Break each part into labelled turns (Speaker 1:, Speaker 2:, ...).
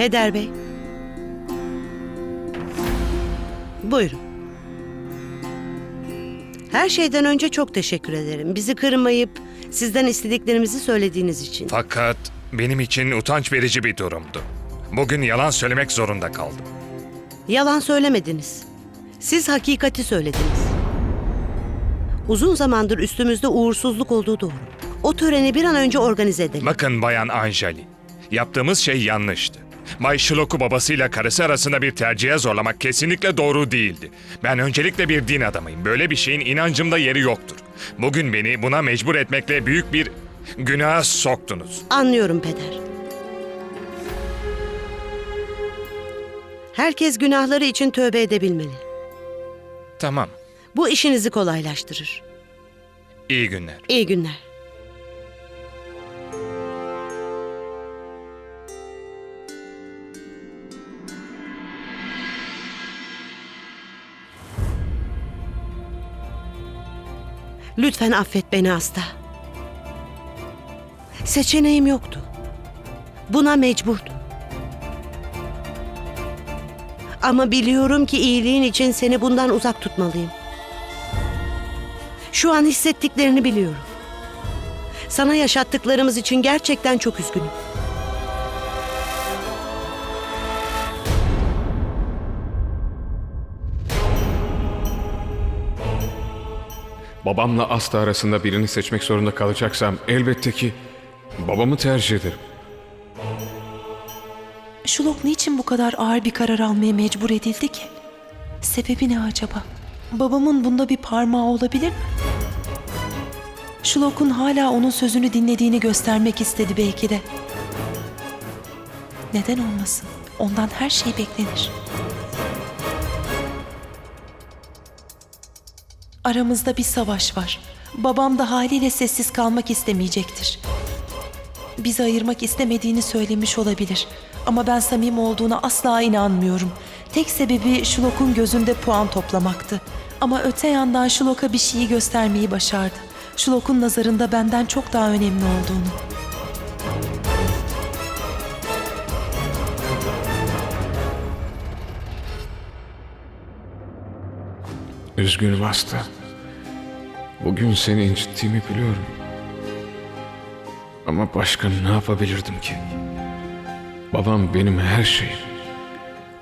Speaker 1: Peder Bey. Buyurun. Her şeyden önce çok teşekkür ederim. Bizi kırmayıp sizden istediklerimizi söylediğiniz için.
Speaker 2: Fakat benim için utanç verici bir durumdu. Bugün yalan söylemek zorunda kaldım.
Speaker 1: Yalan söylemediniz. Siz hakikati söylediniz. Uzun zamandır üstümüzde uğursuzluk olduğu doğru. O töreni bir an önce organize edelim.
Speaker 2: Bakın Bayan Anjali, yaptığımız şey yanlıştı. Bay Şilok'u babasıyla karısı arasında bir tercihe zorlamak kesinlikle doğru değildi. Ben öncelikle bir din adamıyım. Böyle bir şeyin inancımda yeri yoktur. Bugün beni buna mecbur etmekle büyük bir günaha soktunuz.
Speaker 1: Anlıyorum peder. Herkes günahları için tövbe edebilmeli.
Speaker 2: Tamam,
Speaker 1: Bu işinizi kolaylaştırır.
Speaker 2: iyi günler.
Speaker 1: İyi günler. Lütfen affet beni hasta. Seçeneğim yoktu. Buna mecburdum. Ama biliyorum ki iyiliğin için seni bundan uzak tutmalıyım. Şu an hissettiklerini biliyorum. Sana yaşattıklarımız için gerçekten çok üzgünüm.
Speaker 3: Babamla Asta arasında birini seçmek zorunda kalacaksam elbette ki babamı tercih ederim.
Speaker 4: Şulok niçin bu kadar ağır bir karar almaya mecbur edildi ki? Sebebi ne acaba? Babamın bunda bir parmağı olabilir mi? Şulok'un hala onun sözünü dinlediğini göstermek istedi belki de. Neden olmasın? Ondan her şey beklenir. Aramızda bir savaş var. Babam da haliyle sessiz kalmak istemeyecektir. Bizi ayırmak istemediğini söylemiş olabilir. Ama ben samimi olduğuna asla inanmıyorum. Tek sebebi Şulok'un gözünde puan toplamaktı. Ama öte yandan Şulok'a bir şeyi göstermeyi başardı. Şulok'un nazarında benden çok daha önemli olduğunu.
Speaker 3: Üzgünüm Asta. Bugün seni incittiğimi biliyorum. Ama başka ne yapabilirdim ki? Babam benim her şeyim.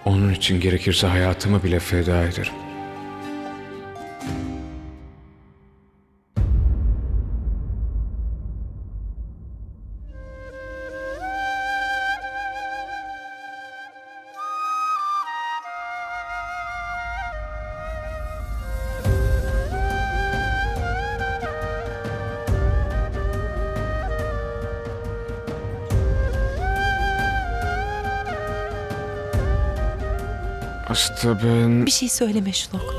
Speaker 3: Onun için gerekirse hayatımı bile feda ederim. Asta ben...
Speaker 4: Bir şey söyleme Şulok.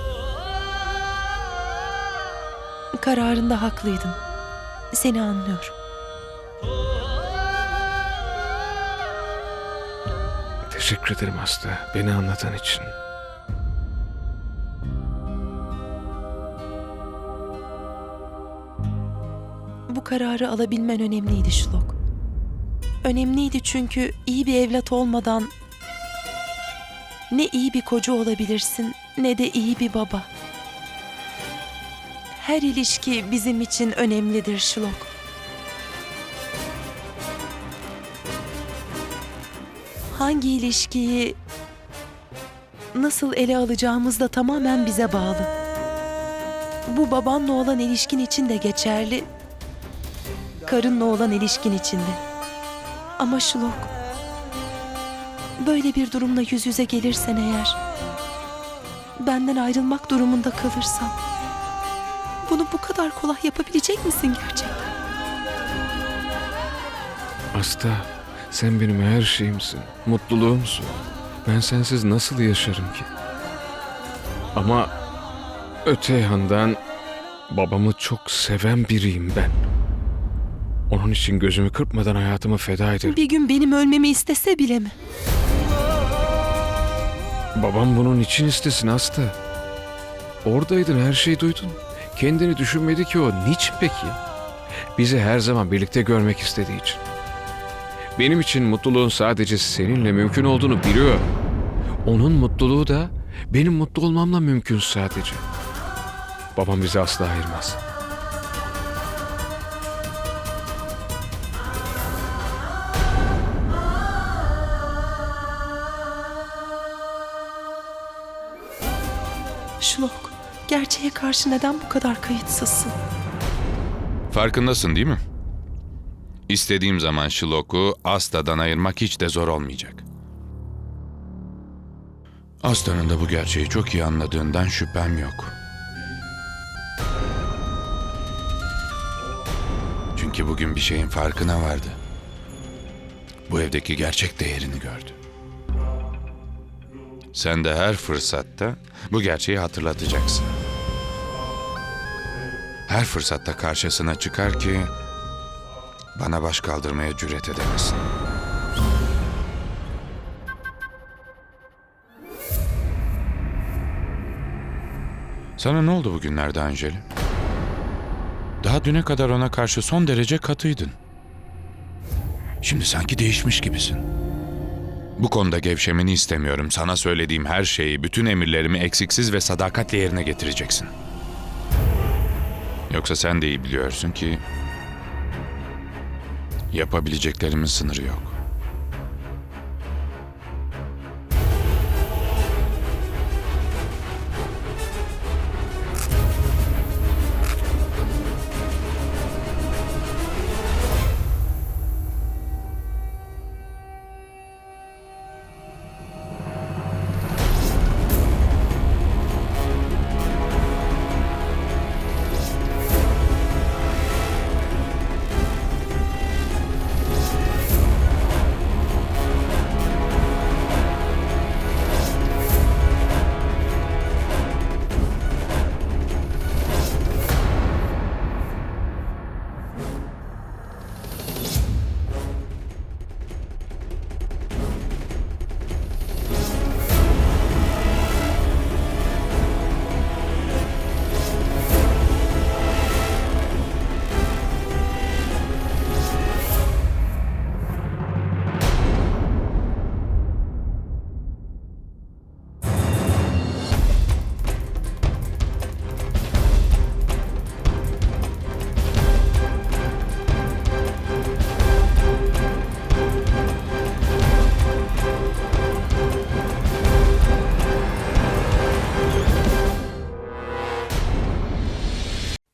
Speaker 4: Kararında haklıydın. Seni anlıyorum.
Speaker 3: Teşekkür ederim Asta. Beni anlatan için.
Speaker 4: Bu kararı alabilmen önemliydi Şulok. Önemliydi çünkü iyi bir evlat olmadan ne iyi bir koca olabilirsin ne de iyi bir baba. Her ilişki bizim için önemlidir Şulok. Hangi ilişkiyi nasıl ele alacağımız da tamamen bize bağlı. Bu babanla olan ilişkin için de geçerli, karınla olan ilişkin içinde. Ama Şulok, böyle bir durumla yüz yüze gelirsen eğer, benden ayrılmak durumunda kalırsan, bunu bu kadar kolay yapabilecek misin gerçekten?
Speaker 3: Asta, sen benim her şeyimsin, mutluluğumsun. Ben sensiz nasıl yaşarım ki? Ama öte yandan babamı çok seven biriyim ben. Onun için gözümü kırpmadan hayatımı feda ederim.
Speaker 4: Bir gün benim ölmemi istese bile mi?
Speaker 3: Babam bunun için istesin Asta. Oradaydın, her şeyi duydun. Kendini düşünmedi ki o. Niçin peki? Bizi her zaman birlikte görmek istediği için. benim için mutluluğun sadece seninle mümkün olduğunu biliyor. Onun mutluluğu da benim mutlu olmamla mümkün sadece. Babam bizi asla ayırmaz.
Speaker 4: Şlok, gerçeğe karşı neden bu kadar kayıtsızsın?
Speaker 5: Farkındasın değil mi? İstediğim zaman Şilok'u Asta'dan ayırmak hiç de zor olmayacak. Asta'nın da bu gerçeği çok iyi anladığından şüphem yok. Çünkü bugün bir şeyin farkına vardı. Bu evdeki gerçek değerini gördü. Sen de her fırsatta bu gerçeği hatırlatacaksın. Her fırsatta karşısına çıkar ki bana baş kaldırmaya cüret edemesin. Sana ne oldu bugünlerde Anjeli? Daha düne kadar ona karşı son derece katıydın. Şimdi sanki değişmiş gibisin. Bu konuda gevşemeni istemiyorum. Sana söylediğim her şeyi, bütün emirlerimi eksiksiz ve sadakatle yerine getireceksin. Yoksa sen de iyi biliyorsun ki yapabileceklerimin sınırı yok.